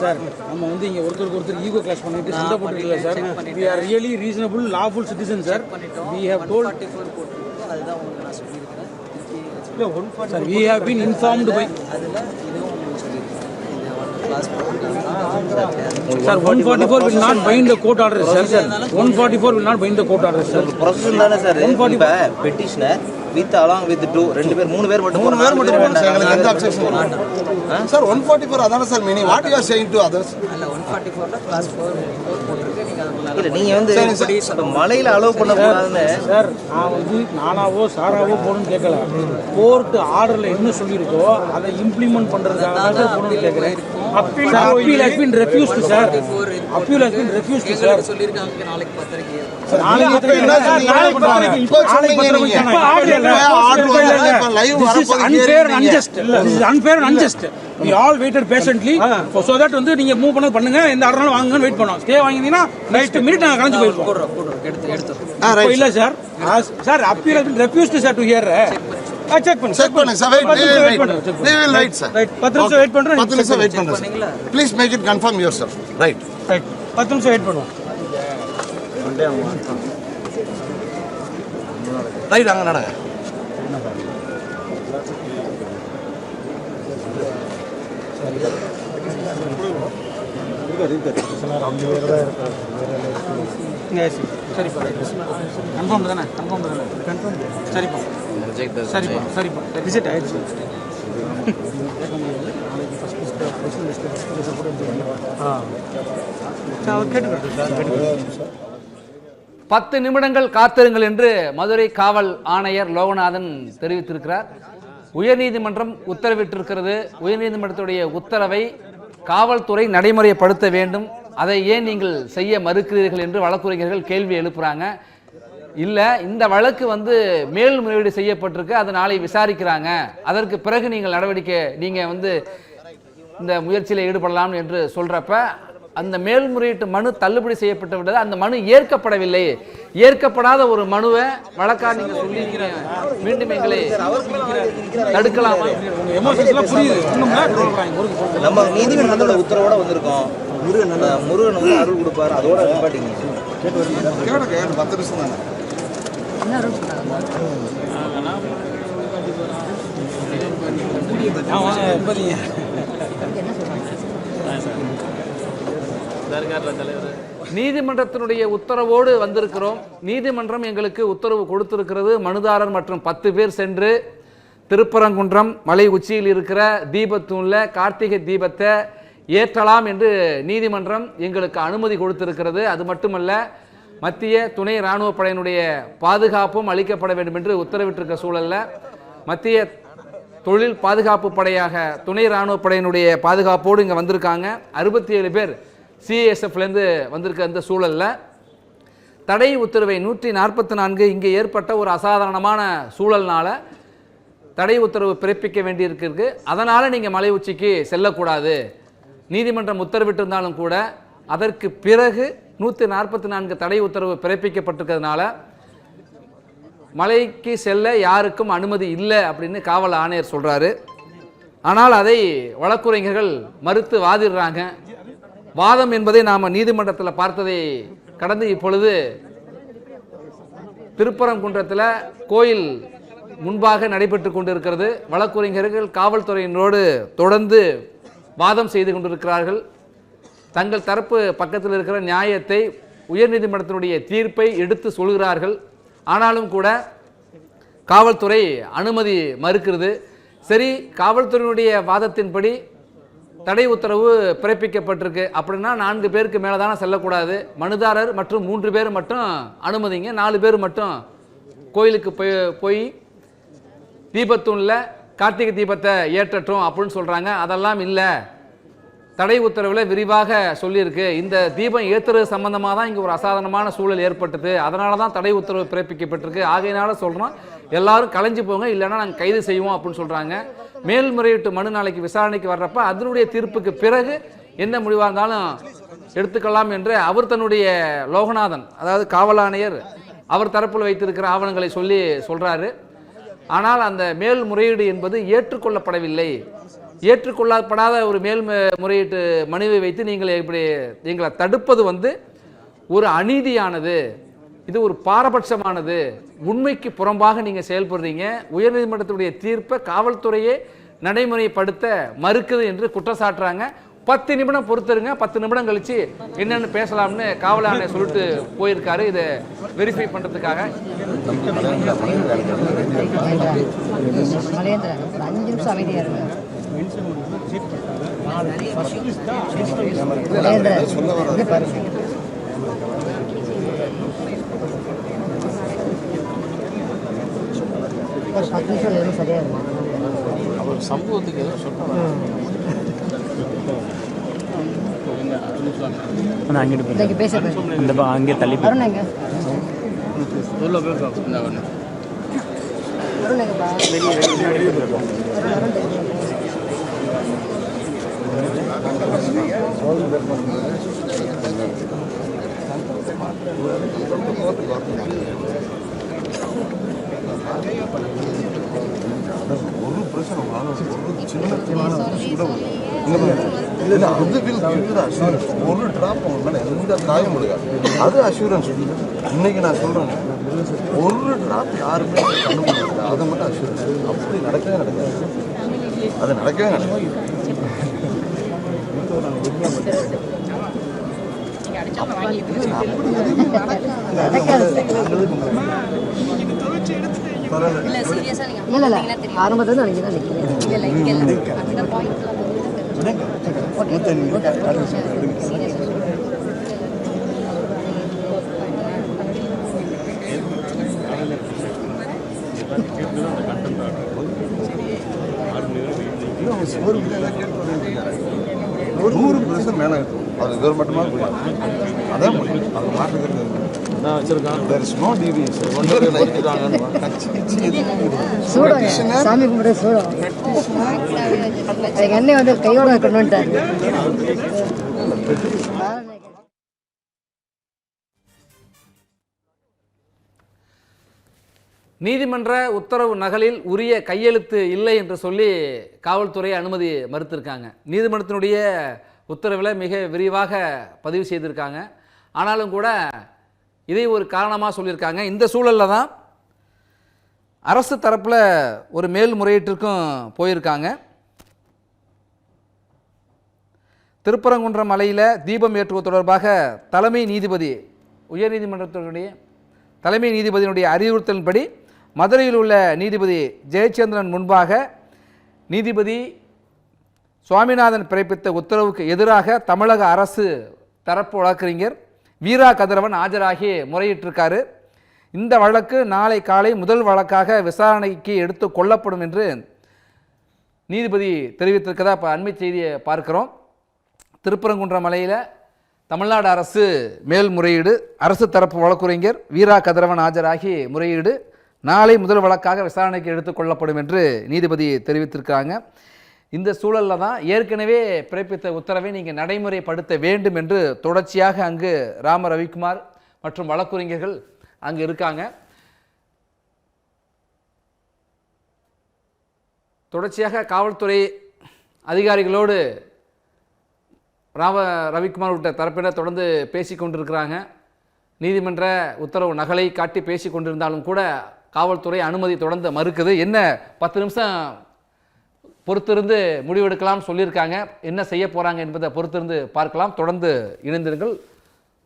Sir நம்ம வந்து இங்க ஒருத்தருக்கு ஒருத்தர் ஈகோ கிளாஸ் பண்ணிட்டு சண்டை போட்டுருக்கல sir. We are really reasonable lawful citizen sir we have told forty four போட்டிருக்கு. அதுதான் உங்களுக்கு நான் சொல்லியிருக்கிறேன். இதுக்கு sir we have been informed by அதில் இதுவும் உங்களுக்கு சொல்லியிருக்கிறேன். இந்த கிளாஸ் போட்டிருக்கீங்க. Sir one forty four will not bind the court order sir sir one forty four will not bind the court order sir process தானே சார் இப்போ petitioner with along with two ரெண்டு பேர் மூணு பேர் மட்டும் மூணு பேர் மட்டும் போகணும் சார் எங்களுக்கு எந்த. Objection sir one forty four அதானே sir meaning what you are saying to others அல்ல ஒன் ஃபார்ட்டி ஃபோரில் கிளாஸ் ஃபோர் இல்ல நீங்க வந்து மலையில அலோவ் பண்ணக்கூடாதுன்னு சார் நான் வந்து நானாவோ சாராவோ போகணும்னு கேட்கல. கோர்ட் ஆர்டர்ல என்ன சொல்லியிருக்கோ அதை இம்ப்ளிமெண்ட் பண்றதுக்காக போகணும்னு கேட்குறேன். Appeal appeal has been refused sir appeal has been refused sir எங்களுக்கு சொல்லியிருக்காங்க நாளைக்கு பத்திரிக்கை நாளைக்கு பத்திரிக்கை. இப்போ. இப்ப ஆர்டர் இல்ல. ஆர்டர் is வரப்போகுது. unjust. We all waited patiently. So that வந்து நீங்க மூவ் பண்ண பண்ணுங்க. எந்த ஆர்டர் வாங்குங்கன்னு வெயிட் பண்ணோம். ஸ்டே வாங்கினீங்கன்னா நெக்ஸ்ட் மினிட் நாங்க கலந்து போடுறோம் எடுத்து ரைட் இல்ல sir sir appeal has been refused sir to hear check பண்ணு செக் பண்ணுங்க சார் வெயிட் wait பண்ணுங்க. வெயிட் பண்ணுங்க. Sir Right. பத்து நிமிஷம் வெயிட் பண்றேன் பத்து நிமிஷம் வெயிட் பண்ணுங்க? Sir please make it confirm yourself right right பத்து நிமிஷம் வெயிட் பண்ணுவோம். ரைட் அங்க நடங்க. சரிப்பா கன்ஃபார்ம் தானே? கன்ஃபார்ம் தானே? கன்ஃபார்ம் சரிப்பா சரிப்பா சரிப்பா. ரிஜெக்ட் ஆயிடுச்சு. பத்து நிமிடங்கள் காத்திருங்கள் என்று மதுரை காவல் ஆணையர் லோகநாதன் தெரிவித்திருக்கிறார். உயர்நீதிமன்றம் உத்தரவிட்டிருக்கிறது. உயர்நீதிமன்றத்துடைய உத்தரவை காவல்துறை நடைமுறைப்படுத்த வேண்டும். அதை ஏன் நீங்கள் செய்ய மறுக்கிறீர்கள் என்று வழக்குரைஞர்கள் கேள்வி எழுப்புறாங்க. இல்லை இந்த வழக்கு வந்து மேல்முறையீடு செய்யப்பட்டிருக்கு அதை நாளை விசாரிக்கிறாங்க. அதற்கு பிறகு நீங்கள் நடவடிக்கை நீங்கள் வந்து இந்த முயற்சியில் ஈடுபடலாம் என்று சொல்றப்ப அந்த மேல்முறையீட்டு மனு தள்ளுபடி செய்யப்பட்டு விட்டது. அந்த மனு ஏற்கப்படவில்லை. ஏற்கப்படாத ஒரு மனுவை வழக்காக நீங்க சொல்லியிருக்கீங்க. மீண்டும் எங்களை தடுக்கலாமா. நம்ம நீதிமன்றத்தோட உத்தரவோட வந்திருக்கோம். முருகன் முருகன் வந்து அருள் கொடுப்பாரு அதோட பத்து நிமிஷம் தானே. நீதிமன்றத்தினுடைய உத்தரவோடு வந்திருக்கிறோம். நீதிமன்றம் எங்களுக்கு உத்தரவு கொடுத்திருக்கிறது. மனுதாரர் மற்றும் பத்து பேர் சென்று திருப்பரங்குன்றம் மலை உச்சியில் இருக்கிற தீபத்தூணில் கார்த்திகை தீபத்தை ஏற்றலாம் என்று நீதிமன்றம் எங்களுக்கு அனுமதி கொடுத்திருக்கிறது. அது மட்டுமல்ல மத்திய துணை இராணுவ படையினுடைய பாதுகாப்பும் அளிக்கப்பட வேண்டும் என்று உத்தரவிட்டிருக்க சூழலில் மத்திய தொழில் பாதுகாப்பு படையாக துணை இராணுவ படையினுடைய பாதுகாப்போடு இங்கே வந்திருக்காங்க. அறுபத்தி ஏழு பேர் சிஎஸ்எஃப்லேருந்து வந்திருக்க அந்த சூழலில். தடை உத்தரவை நூற்றி நாற்பத்தி நான்கு இங்கே ஏற்பட்ட ஒரு அசாதாரணமான சூழல்னால தடை உத்தரவு பிறப்பிக்க வேண்டியிருக்கு அதனால் நீங்கள் மலை உச்சிக்கு செல்லக்கூடாது. நீதிமன்றம் உத்தரவிட்டிருந்தாலும் கூட அதற்கு பிறகு நூற்றி நாற்பத்தி நான்கு தடை உத்தரவு பிறப்பிக்கப்பட்டிருக்கிறதுனால மலைக்கு செல்ல யாருக்கும் அனுமதி இல்லை அப்படின்னு காவல் ஆணையர் சொல்கிறாரு ஆனால் அதை வழக்குரைஞர்கள் மறுத்து வாதிடுறாங்க. வாதம் என்பதை நாம் நீதிமன்றத்தில் பார்த்ததை கடந்து இப்பொழுது திருப்பரங்குன்றத்தில் கோயில் முன்பாக நடைபெற்று கொண்டிருக்கிறது. வழக்குரைஞர்கள் காவல்துறையினரோடு தொடர்ந்து வாதம் செய்து கொண்டிருக்கிறார்கள். தங்கள் தரப்பு பக்கத்தில் இருக்கிற நியாயத்தை உயர்நீதிமன்றத்தினுடைய தீர்ப்பை எடுத்து சொல்கிறார்கள். ஆனாலும் கூட காவல்துறை அனுமதி மறுக்கிறது. சரி காவல்துறையினுடைய வாதத்தின்படி தடை உத்தரவு பிறப்பிக்கப்பட்டிருக்கு. அப்படின்னா நான்கு பேருக்கு மேலே தானே செல்லக்கூடாது. மனுதாரர் மற்றும் மூன்று பேர் மட்டும் அனுமதிங்க. நாலு பேர் மட்டும் கோயிலுக்கு போய் போய் தீபத்தூணில் கார்த்திகை தீபத்தை ஏற்றட்டும் அப்படின்னு சொல்கிறாங்க அதெல்லாம் இல்லை. தடை உத்தரவில் விரிவாக சொல்லியிருக்கு. இந்த தீபம் ஏற்றுறது சம்பந்தமாக தான் இங்கே ஒரு அசாதாரணமான சூழல் ஏற்பட்டது. அதனால தான் தடை உத்தரவு பிறப்பிக்கப்பட்டிருக்கு. ஆகையினால சொல்கிறோம் எல்லாரும் கலைஞ்சு போங்க இல்லைன்னா நாங்கள் கைது செய்வோம் அப்படின்னு சொல்கிறாங்க மேல்முறையீட்டு மனு நாளைக்கு விசாரணைக்கு வர்றப்ப அதனுடைய தீர்ப்புக்கு பிறகு என்ன முடிவாக இருந்தாலும் எடுத்துக்கலாம் என்று அவர் தன்னுடைய லோகநாதன் அதாவது காவலாணையர் அவர் தரப்பில் வைத்திருக்கிற ஆவணங்களை சொல்லி சொல்கிறாரு ஆனால் அந்த மேல்முறையீடு என்பது ஏற்றுக்கொள்ளப்படவில்லை. ஏற்றுக்கொள்ளப்படாத ஒரு மேல் முறையீட்டு மனுவை வைத்து நீங்கள் இப்படி எங்களை தடுப்பது வந்து ஒரு அநீதியானது இது ஒரு பாரபட்சமானது உண்மைக்கு புறம்பாக நீங்கள் செயல்படுறீங்க உயர்நீதிமன்றத்துடைய தீர்ப்பை காவல்துறையே நடைமுறைப்படுத்த மறுக்குது என்று குற்றம் சாட்டுறாங்க பத்து நிமிடம் பொறுத்துருங்க பத்து நிமிடம் கழிச்சு என்னன்னு பேசலாம்னு காவல் ஆணையர் சொல்லிட்டு போயிருக்காரு இதை வெரிஃபை பண்ணுறதுக்காக அஞ்சு நிமிஷம் இருக்கும் சம்பவத்துக்கு ஏதோ இன்னைக்கு பேச பேச. இந்த அங்கே தள்ளி அருண், அருண் தெரியும். ஒரு பிரச்சனை உங்களால ஒரு சின்ன கூட இல்ல அது வில் give the ஒரு ட்ராப் உங்க மேல எந்த காயம் கொடுக்காது அது அஷூரன்ஸ் இன்னைக்கு நான் சொல்கிறேன் ஒரு டிராப் யாருமே கண்டுபிடிக்கல. அதை மட்டும் அஷூரன்ஸ் அப்படி நடக்கவே நடக்காது. அது நடக்கவே நடக்கும் இல்ல இல்ல ஆரம்பத்துல தான் நிக்கிறேன் இன்னும் அவங்க சுவர் விலையில கேட்டு வந்துருக்காரு. ஒரு நூறு பர்சன்ட் மேலே இருக்கும் அது கவர்மெண்ட்டுமா முடியும் அதான் முடியும் அது மாற்றுக்கிறது There சாமி கும்பிட சூடம் எங்கள் அண்ணன் வந்து கையோட கொண்டு வந்துட்டாரு நீதிமன்ற உத்தரவு நகலில் உரிய கையெழுத்து இல்லை என்று சொல்லி காவல்துறை அனுமதி மறுத்திருக்காங்க. நீதிமன்றத்தினுடைய உத்தரவில் மிக விரிவாக பதிவு செய்திருக்காங்க. ஆனாலும் கூட இதை ஒரு காரணமாக சொல்லியிருக்காங்க. இந்த சூழலில் தான் அரசு தரப்பில் ஒரு மேல்முறையீட்டிற்கும் போயிருக்காங்க. திருப்பரங்குன்றம் மலையில் தீபம் ஏற்றுவது தொடர்பாக தலைமை நீதிபதி உயர்நீதிமன்றத்தினுடைய தலைமை நீதிபதியினுடைய அறிவுறுத்தலின்படி மதுரையில் உள்ள நீதிபதி ஜெயச்சந்திரன் முன்பாக நீதிபதி சுவாமிநாதன் பிறப்பித்த உத்தரவுக்கு எதிராக தமிழக அரசு தரப்பு வழக்கறிஞர் வீரா கதிரவன் ஆஜராகி முறையிட்டிருக்காரு. இந்த வழக்கு நாளை காலை முதல் வழக்காக விசாரணைக்கு எடுத்து கொள்ளப்படும் என்று நீதிபதி தெரிவித்திருக்கதா இப்போ அண்மை செய்தியை பார்க்குறோம். திருப்பரங்குன்றம் மலையில் தமிழ்நாடு அரசு மேல்முறையீடு அரசு தரப்பு வழக்குரைஞர் வீரா கதிரவன் ஆஜராகி முறையீடு. நாளை முதல் வழக்காக விசாரணைக்கு எடுத்துக்கொள்ளப்படும் என்று நீதிபதி தெரிவித்திருக்காங்க இந்த சூழலில் தான் ஏற்கனவே பிறப்பித்த உத்தரவை நீங்கள் நடைமுறைப்படுத்த வேண்டும் என்று தொடர்ச்சியாக அங்கு ராம ரவிக்குமார் மற்றும் வழக்குரைஞர்கள் அங்கு இருக்காங்க. தொடர்ச்சியாக காவல்துறை அதிகாரிகளோடு ராம ரவிக்குமார் உள்ளிட்ட தரப்பினர் தொடர்ந்து பேசி கொண்டிருக்கிறாங்க. நீதிமன்ற உத்தரவு நகலை காட்டி பேசி கொண்டிருந்தாலும் கூட காவல்துறை அனுமதி தொடர்ந்து மறுக்குது. என்ன பத்து நிமிஷம் பொறுத்திருந்து முடிவெடுக்கலாம்னு சொல்லியிருக்காங்க. என்ன செய்ய போகிறாங்க என்பதை பொறுத்திருந்து பார்க்கலாம். தொடர்ந்து இணைந்திருங்கள்.